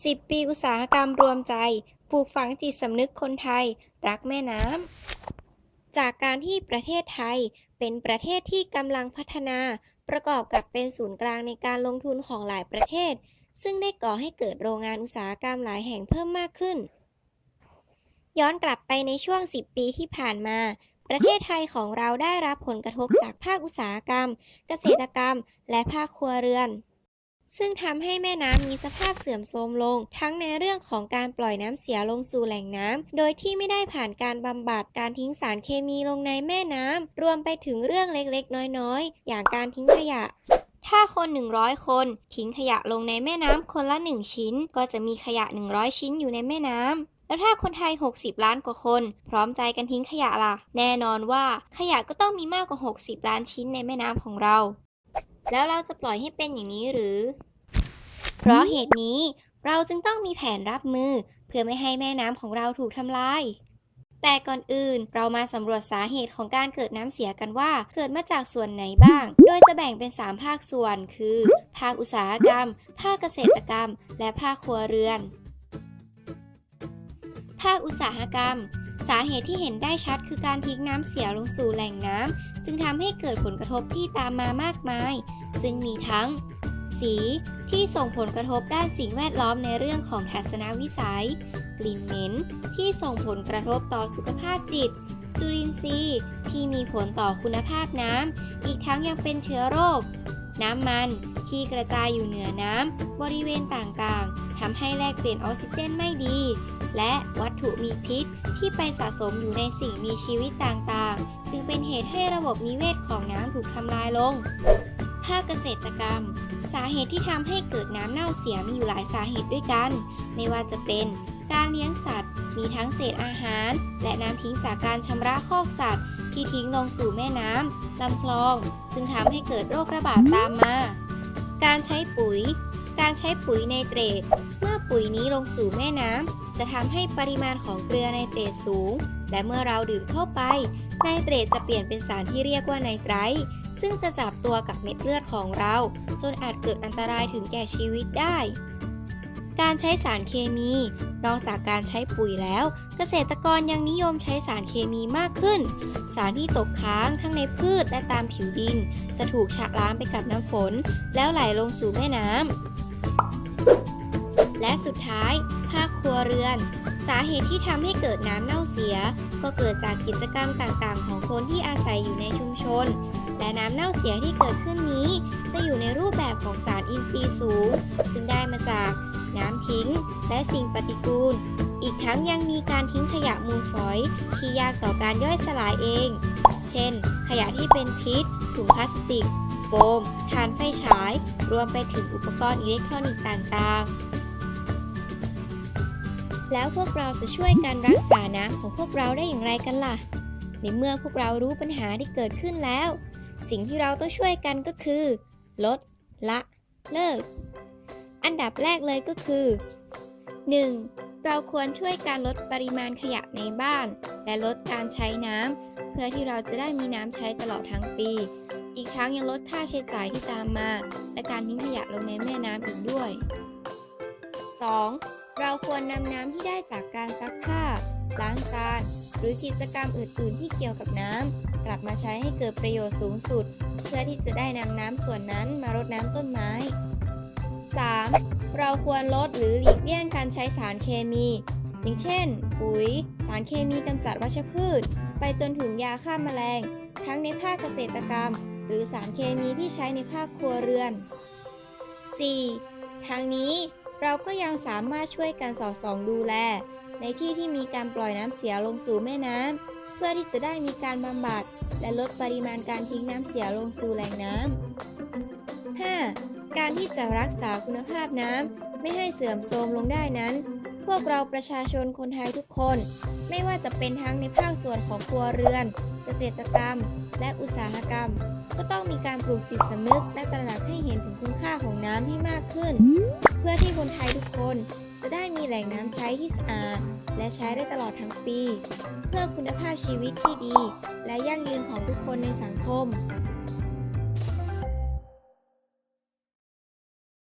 10 ปีอุตสาหกรรมรวมใจ ปลูกฝังจิตสำนึกคนไทย รักแม่น้ำ จากการที่ประเทศไทยเป็นประเทศที่กำลังพัฒนา ประกอบกับเป็นศูนย์กลางในการลงทุนของหลายประเทศ ซึ่งได้ก่อให้เกิดโรงงานอุตสาหกรรมหลายแห่งเพิ่มมากขึ้น ย้อนกลับไปในช่วง 10 ปีที่ผ่านมาประเทศไทยของเราได้รับผลกระทบจากภาคอุตสาหกรรม เกษตรกรรม และภาคครัวเรือน ซึ่งทำให้แม่น้ำมีสภาพเสื่อมโทรมลง ทั้งในเรื่องของการปล่อยน้ำเสียลงสู่แหล่งน้ำโดยที่ไม่ได้ผ่านการบำบัดการทิ้งสารเคมีลงในแม่น้ำรวมไปถึงเรื่องเล็กๆ น้อยๆ อย่างการทิ้งขยะถ้าคน 100 คน ทิ้งขยะลงในแม่น้ำคนละ 1 ชิ้น ก็จะมีขยะ 100 ชิ้นอยู่ในแม่น้ำ แล้วถ้าคนไทย 60 ล้านกว่าคน พร้อมใจกันทิ้งขยะล่ะ แน่นอนว่าขยะก็ต้องมีมากกว่า 60 ล้านชิ้นในแม่น้ำของเรา แล้วเราจะปล่อยให้เป็นอย่างนี้หรือ เพราะเหตุนี้เราจึงต้องมีแผนรับมือ เพื่อไม่ให้แม่น้ำของเราถูกทำลาย แต่ก่อนอื่นเรามาสำรวจสาเหตุของการเกิดน้ำเสียกันว่า เกิดมาจากส่วนไหนบ้าง โดยจะแบ่งเป็น 3 ภาคส่วน คือ ภาคอุตสาหกรรม ภาคเกษตรกรรม และภาคครัวเรือน ภาคอุตสาหกรรม สาเหตุที่เห็นได้ชัดคือการทิ้งน้ำเสียลงสู่แหล่งน้ำจึงทำให้เกิดผลกระทบที่ตามมามากมาย ซึ่งมีทั้ง สีที่ส่งผลกระทบด้านสิ่งแวดล้อมในเรื่องของทัศนวิสัย กลิ่นเหม็นที่ส่งผลกระทบต่อสุขภาพจิต จุลินทรีย์ที่มีผลต่อคุณภาพน้ำอีกทั้งยังเป็นเชื้อโรค น้ำมันที่กระจายอยู่เหนือน้ำบริเวณต่างๆทำให้แลกเปลี่ยนออกซิเจนไม่ดี และวัตถุมีพิษที่ไปสะสมอยู่ในสิ่งมีชีวิตต่างๆ จึงเป็นเหตุให้ระบบนิเวศของน้ำถูกทำลายลง ภาคเกษตรกรรม สาเหตุที่ทำให้เกิดน้ำเน่าเสียมีอยู่หลายสาเหตุด้วยกัน ไม่ว่าจะเป็นการเลี้ยงสัตว์ มีทั้งเศษอาหาร และน้ำทิ้งจากการชำระคอกสัตว์ ที่ทิ้งลงสู่แม่น้ำลำคลอง ซึ่งทำให้เกิดโรคระบาดตามมา การใช้ปุ๋ย การใช้ปุ๋ยไนเตรตเมื่อปุ๋ยนี้ลงสู่แม่น้ำจะทำให้ปริมาณของเกลือไนเตรตสูง และเมื่อเราดื่มเข้าไป ไนเตรตจะเปลี่ยนเป็นสารที่เรียกว่าไนไตรท์ซึ่งจะจับตัวกับเม็ดเลือดของเรา จนอาจเกิดอันตรายถึงแก่ชีวิตได้ การใช้สารเคมี นอกจากการใช้ปุ๋ยแล้ว เกษตรกรยังนิยมใช้สารเคมีมากขึ้น สารที่ตกค้างทั้งในพืชและตามผิวดิน จะถูกชะล้างไปกับน้ำฝน แล้วไหลลงสู่แม่น้ำ และสุดท้ายภาคครัวเรือน สาเหตุที่ทำให้เกิดน้ำเน่าเสีย ก็เกิดจากกิจกรรมต่างๆ ของคนที่อาศัยอยู่ในชุมชน และน้ำเน่าเสียที่เกิดขึ้นนี้ จะอยู่ในรูปแบบของสารอินทรีย์สูง ซึ่งได้มาจากน้ำทิ้ง และสิ่งปฏิกูล อีกทั้งยังมีการทิ้งขยะมูลฝอย ที่ยากต่อการย่อยสลายเอง เช่น ขยะที่เป็นพิษ ถุงพลาสติก โฟมถ่านไฟฉาย รวมไปถึงอุปกรณ์อิเล็กทรอนิกส์ต่างๆ แล้วพวกเราจะช่วยกันรักษาน้ำของพวกเราได้อย่างไรกันล่ะ ในเมื่อพวกเรารู้ปัญหาที่เกิดขึ้นแล้ว สิ่งที่เราต้องช่วยกันก็คือ ลด ละ เลิก อันดับแรกเลยก็คือ 1. เราควรช่วยการลดปริมาณขยะในบ้าน และลดการใช้น้ำเพื่อที่เราจะได้มีน้ำใช้ตลอดทั้งปี อีกทั้งยังลดค่าใช้จ่ายที่ตามมา และการทิ้งขยะลงในแม่น้ำอีกด้วย 2. เราควรนำน้ำที่ได้จากการซักผ้า ล้างจาน หรือกิจกรรมอื่น ๆ ที่เกี่ยวกับน้ำกลับมาใช้ให้เกิดประโยชน์สูงสุด เพื่อที่จะได้นำน้ำส่วนนั้นมารดน้ำต้นไม้ 3. เราควรลดหรือหลีกเลี่ยงการใช้สารเคมี อย่างเช่น ปุ๋ย สารเคมีกำจัดวัชพืช ไปจนถึงยาฆ่าแมลง ทั้งในภาคเกษตรกรรม หรือสารเคมีที่ใช้ในภาคครัวเรือน 4. ทางนี้ เราก็ยังสามารถช่วยกันสอดส่องดูแล ในที่ที่มีการปล่อยน้ำเสียลงสู่แม่น้ำเพื่อที่จะได้มีการบำบัด และลดปริมาณการทิ้งน้ำเสียลงสู่แหล่งน้ำ 5. การที่จะรักษาคุณภาพน้ำไม่ให้เสื่อมโทรมลงได้นั้น พวกเราประชาชนคนไทยทุกคน ไม่ว่าจะเป็นทั้งในภาคส่วนของครัวเรือน เกษตรกรรม และอุตสาหกรรม ก็ต้องมีการปลูกจิตสำนึกและตระหนักให้เห็นถึงคุณค่าของน้ำที่มากขึ้น เพื่อที่คนไทยทุกคนจะได้มีแหล่งน้ำใช้ที่สะอาด และใช้ได้ตลอดทั้งปี เพื่อคุณภาพชีวิตที่ดี และยั่งยืนของทุกคนในสังคม